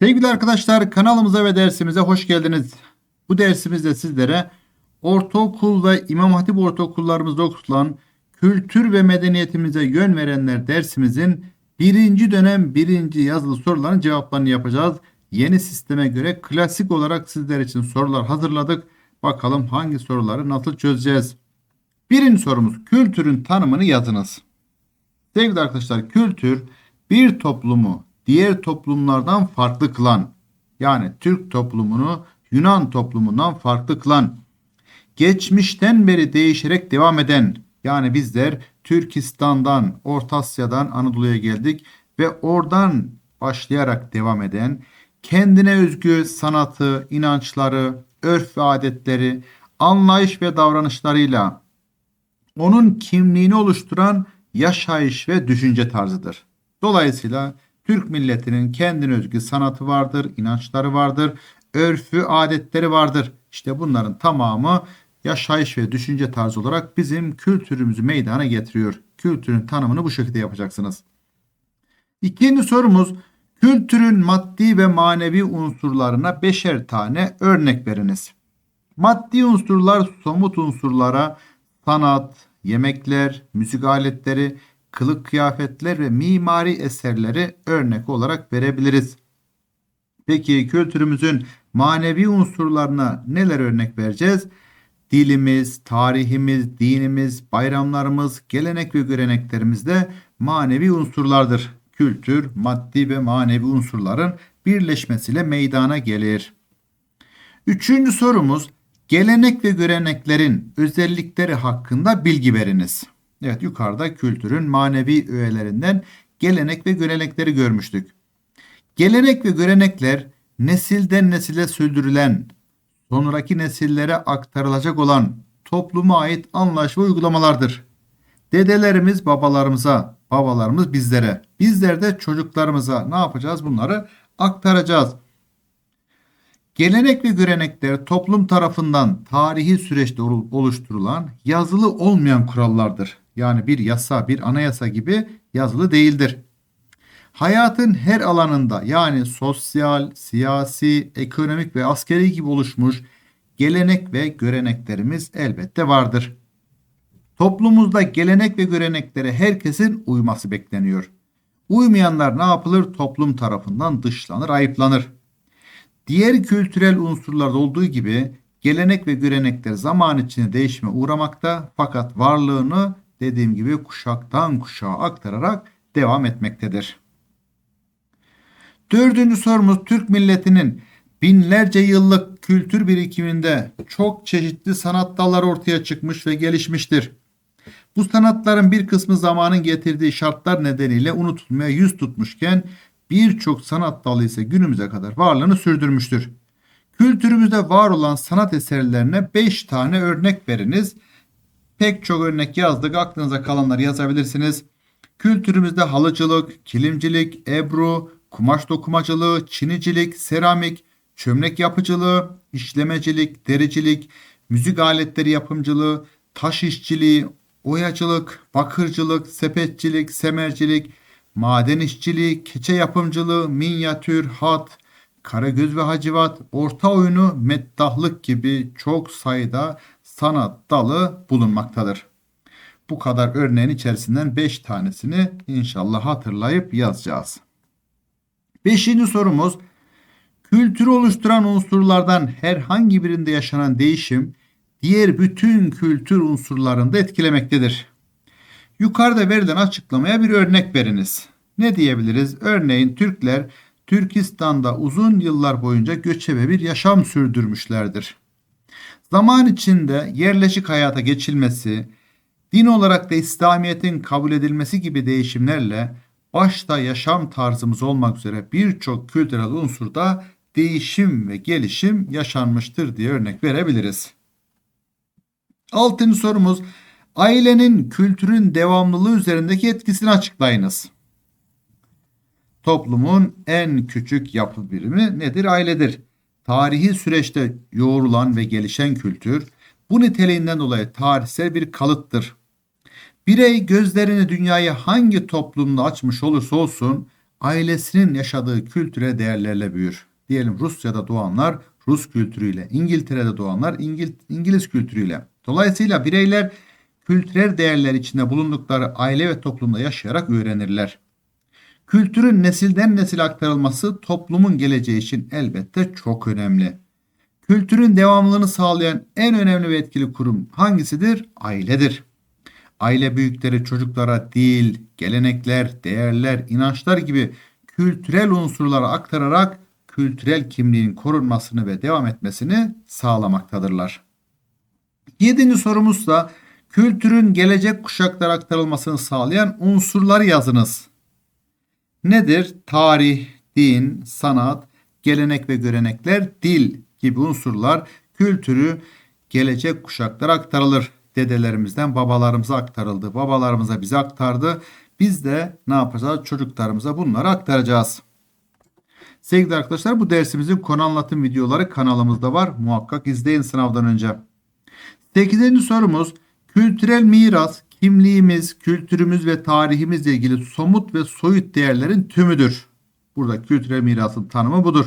Sevgili arkadaşlar kanalımıza ve dersimize hoş geldiniz. Bu dersimizde sizlere ortaokul ve İmam Hatip ortaokullarımızda okutulan kültür ve medeniyetimize yön verenler dersimizin birinci dönem birinci yazılı soruların cevaplarını yapacağız. Yeni sisteme göre klasik olarak sizler için sorular hazırladık. Bakalım hangi soruları nasıl çözeceğiz. Birinci sorumuz kültürün tanımını yazınız. Sevgili arkadaşlar kültür bir toplumu diğer toplumlardan farklı kılan yani Türk toplumunu Yunan toplumundan farklı kılan geçmişten beri değişerek devam eden yani bizler Türkistan'dan Orta Asya'dan Anadolu'ya geldik ve oradan başlayarak devam eden kendine özgü sanatı, inançları, örf ve adetleri, anlayış ve davranışlarıyla onun kimliğini oluşturan yaşayış ve düşünce tarzıdır. Dolayısıyla Türk milletinin kendine özgü sanatı vardır, inançları vardır, örfü, adetleri vardır. İşte bunların tamamı yaşayış ve düşünce tarzı olarak bizim kültürümüzü meydana getiriyor. Kültürün tanımını bu şekilde yapacaksınız. İkinci sorumuz kültürün maddi ve manevi unsurlarına beşer tane örnek veriniz. Maddi unsurlar somut unsurlara sanat, yemekler, müzik aletleri, kılık kıyafetler ve mimari eserleri örnek olarak verebiliriz. Peki kültürümüzün manevi unsurlarına neler örnek vereceğiz? Dilimiz, tarihimiz, dinimiz, bayramlarımız, gelenek ve göreneklerimiz de manevi unsurlardır. Kültür, maddi ve manevi unsurların birleşmesiyle meydana gelir. Üçüncü sorumuz gelenek ve göreneklerin özellikleri hakkında bilgi veriniz. Evet yukarıda kültürün manevi öğelerinden gelenek ve görenekleri görmüştük. Gelenek ve görenekler nesilden nesile sürdürülen, sonraki nesillere aktarılacak olan topluma ait anlayış ve uygulamalardır. Dedelerimiz babalarımıza, babalarımız bizlere, bizler de çocuklarımıza ne yapacağız? Bunları aktaracağız. Gelenek ve görenekler toplum tarafından tarihi süreçte oluşturulan yazılı olmayan kurallardır. Yani bir yasa, bir anayasa gibi yazılı değildir. Hayatın her alanında yani sosyal, siyasi, ekonomik ve askeri gibi oluşmuş gelenek ve göreneklerimiz elbette vardır. Toplumumuzda gelenek ve göreneklere herkesin uyması bekleniyor. Uymayanlar ne yapılır? Toplum tarafından dışlanır, ayıplanır. Diğer kültürel unsurlarda olduğu gibi gelenek ve görenekler zaman içinde değişime uğramakta fakat varlığını dediğim gibi kuşaktan kuşağa aktararak devam etmektedir. Dördüncü sorumuz Türk milletinin binlerce yıllık kültür birikiminde çok çeşitli sanat dalları ortaya çıkmış ve gelişmiştir. Bu sanatların bir kısmı zamanın getirdiği şartlar nedeniyle unutulmaya yüz tutmuşken birçok sanat dalı ise günümüze kadar varlığını sürdürmüştür. Kültürümüzde var olan sanat eserlerine 5 tane örnek veriniz. Pek çok örnek yazdık. Aklınıza kalanları yazabilirsiniz. Kültürümüzde halıcılık, kilimcilik, ebru, kumaş dokumacılığı, çinicilik, seramik, çömlek yapıcılığı, işlemecilik, dericilik, müzik aletleri yapımcılığı, taş işçiliği, oyacılık, bakırcılık, sepetçilik, semercilik, maden işçiliği, keçe yapımcılığı, minyatür, hat, karagöz ve hacivat, orta oyunu, meddahlık gibi çok sayıda sanat dalı bulunmaktadır. Bu kadar örneğin içerisinden 5 tanesini inşallah hatırlayıp yazacağız. Beşinci sorumuz kültürü oluşturan unsurlardan herhangi birinde yaşanan değişim diğer bütün kültür unsurlarında etkilemektedir. Yukarıda verilen açıklamaya bir örnek veriniz. Ne diyebiliriz? Örneğin Türkler Türkistan'da uzun yıllar boyunca göçebe bir yaşam sürdürmüşlerdir. Zaman içinde yerleşik hayata geçilmesi, din olarak da İslamiyet'in kabul edilmesi gibi değişimlerle başta yaşam tarzımız olmak üzere birçok kültürel unsurda değişim ve gelişim yaşanmıştır diye örnek verebiliriz. Altıncı sorumuz ailenin kültürün devamlılığı üzerindeki etkisini açıklayınız. Toplumun en küçük yapı birimi nedir? Ailedir. Tarihi süreçte yoğrulan ve gelişen kültür bu niteliğinden dolayı tarihsel bir kalıttır. Birey gözlerini dünyaya hangi toplumda açmış olursa olsun ailesinin yaşadığı kültüre değerlerle büyür. Diyelim Rusya'da doğanlar Rus kültürüyle, İngiltere'de doğanlar İngil İngiliz kültürüyle. Dolayısıyla bireyler kültürel değerler içinde bulundukları aile ve toplumda yaşayarak öğrenirler. Kültürün nesilden nesile aktarılması toplumun geleceği için elbette çok önemli. Kültürün devamlılığını sağlayan en önemli ve etkili kurum hangisidir? Ailedir. Aile büyükleri çocuklara dil, gelenekler, değerler, inançlar gibi kültürel unsurları aktararak kültürel kimliğin korunmasını ve devam etmesini sağlamaktadırlar. Yedinci sorumuzsa kültürün gelecek kuşaklara aktarılmasını sağlayan unsurları yazınız. Nedir? Tarih, din, sanat, gelenek ve görenekler, dil gibi unsurlar kültürü gelecek kuşaklara aktarılır. Dedelerimizden babalarımıza aktarıldı. Babalarımıza bize aktardı. Biz de ne yapacağız? Çocuklarımıza bunları aktaracağız. Sevgili arkadaşlar bu dersimizin konu anlatım videoları kanalımızda var. Muhakkak izleyin sınavdan önce. 8. sorumuz kültürel miras kimliğimiz, kültürümüz ve tarihimizle ilgili somut ve soyut değerlerin tümüdür. Burada kültürel mirasın tanımı budur.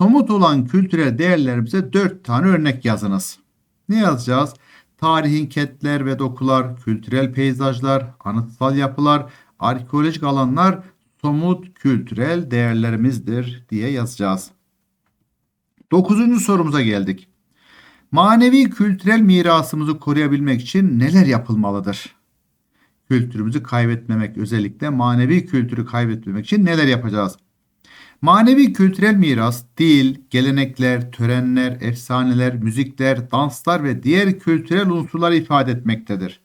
Somut olan kültürel değerlerimize 4 tane örnek yazınız. Ne yazacağız? Tarihin ketler ve dokular, kültürel peyzajlar, anıtsal yapılar, arkeolojik alanlar somut kültürel değerlerimizdir diye yazacağız. Dokuzuncu sorumuza geldik. Manevi kültürel mirasımızı koruyabilmek için neler yapılmalıdır? Kültürümüzü kaybetmemek özellikle manevi kültürü kaybetmemek için neler yapacağız? Manevi kültürel miras dil, gelenekler, törenler, efsaneler, müzikler, danslar ve diğer kültürel unsurlar ifade etmektedir.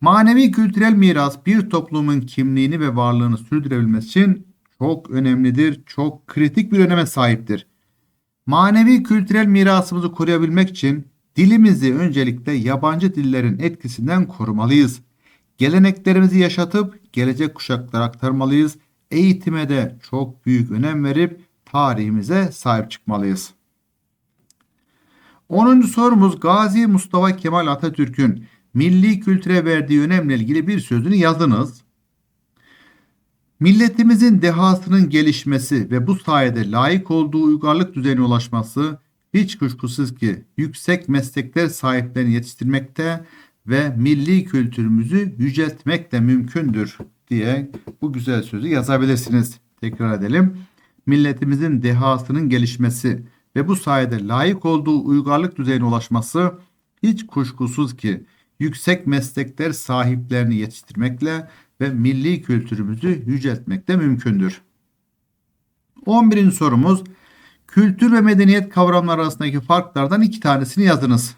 Manevi kültürel miras bir toplumun kimliğini ve varlığını sürdürebilmesi için çok önemlidir, çok kritik bir öneme sahiptir. Manevi kültürel mirasımızı koruyabilmek için dilimizi öncelikle yabancı dillerin etkisinden korumalıyız. Geleneklerimizi yaşatıp gelecek kuşaklara aktarmalıyız. Eğitime de çok büyük önem verip tarihimize sahip çıkmalıyız. 10. sorumuz Gazi Mustafa Kemal Atatürk'ün milli kültüre verdiği önemle ilgili bir sözünü yazınız. Milletimizin dehasının gelişmesi ve bu sayede layık olduğu uygarlık düzeyine ulaşması hiç kuşkusuz ki yüksek meslekler sahiplerini yetiştirmekte ve milli kültürümüzü yüceltmek de mümkündür diye bu güzel sözü yazabilirsiniz. Tekrar edelim. Milletimizin dehasının gelişmesi ve bu sayede layık olduğu uygarlık düzeyine ulaşması hiç kuşkusuz ki yüksek meslekler sahiplerini yetiştirmekle ve milli kültürümüzü yüceltmekte mümkündür. 11. sorumuz kültür ve medeniyet kavramları arasındaki farklardan iki tanesini yazınız.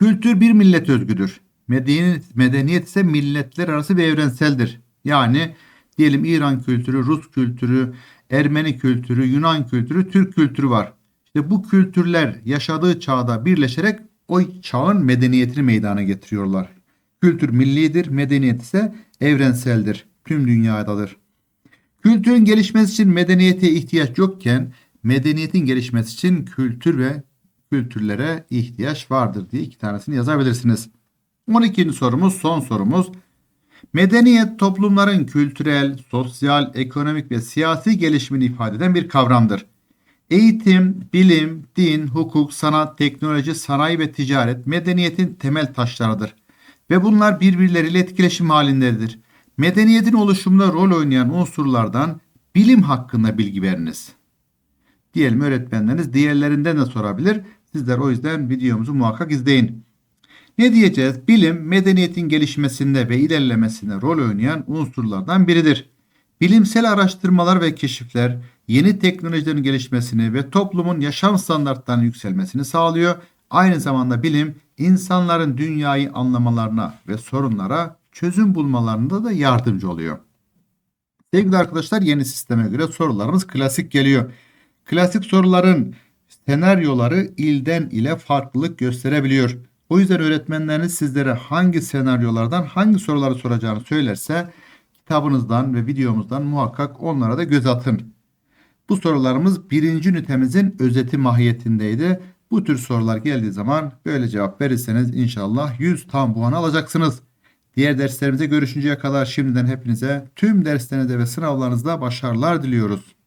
Kültür bir millet özgüdür. Medeniyet, medeniyet ise milletler arası ve evrenseldir. Yani diyelim İran kültürü, Rus kültürü, Ermeni kültürü, Yunan kültürü, Türk kültürü var. İşte bu kültürler yaşadığı çağda birleşerek o çağın medeniyetini meydana getiriyorlar. Kültür millidir, medeniyet ise evrenseldir. Tüm dünyadadır. Kültürün gelişmesi için medeniyete ihtiyaç yokken medeniyetin gelişmesi için kültür ve kültürlere ihtiyaç vardır diye iki tanesini yazabilirsiniz. 12. sorumuz son sorumuz. Medeniyet toplumların kültürel, sosyal, ekonomik ve siyasi gelişimini ifade eden bir kavramdır. Eğitim, bilim, din, hukuk, sanat, teknoloji, sanayi ve ticaret medeniyetin temel taşlarıdır. Ve bunlar birbirleriyle etkileşim halindedir. Medeniyetin oluşumunda rol oynayan unsurlardan bilim hakkında bilgi veriniz. Diyelim öğretmenleriniz diğerlerinden de sorabilir. Sizler o yüzden videomuzu muhakkak izleyin. Ne diyeceğiz? Bilim medeniyetin gelişmesinde ve ilerlemesinde rol oynayan unsurlardan biridir. Bilimsel araştırmalar ve keşifler yeni teknolojilerin gelişmesini ve toplumun yaşam standartlarının yükselmesini sağlıyor. Aynı zamanda bilim insanların dünyayı anlamalarına ve sorunlara çözüm bulmalarında da yardımcı oluyor. Sevgili arkadaşlar yeni sisteme göre sorularımız klasik geliyor. Klasik soruların senaryoları ilden ile farklılık gösterebiliyor. O yüzden öğretmenleriniz sizlere hangi senaryolardan hangi soruları soracağını söylerse kitabınızdan ve videomuzdan muhakkak onlara da göz atın. Bu sorularımız birinci ünitemizin özeti mahiyetindeydi. Bu tür sorular geldiği zaman böyle cevap verirseniz inşallah 100 tam puan alacaksınız. Diğer derslerimize görüşünceye kadar şimdiden hepinize tüm derslerinizde ve sınavlarınızda başarılar diliyoruz.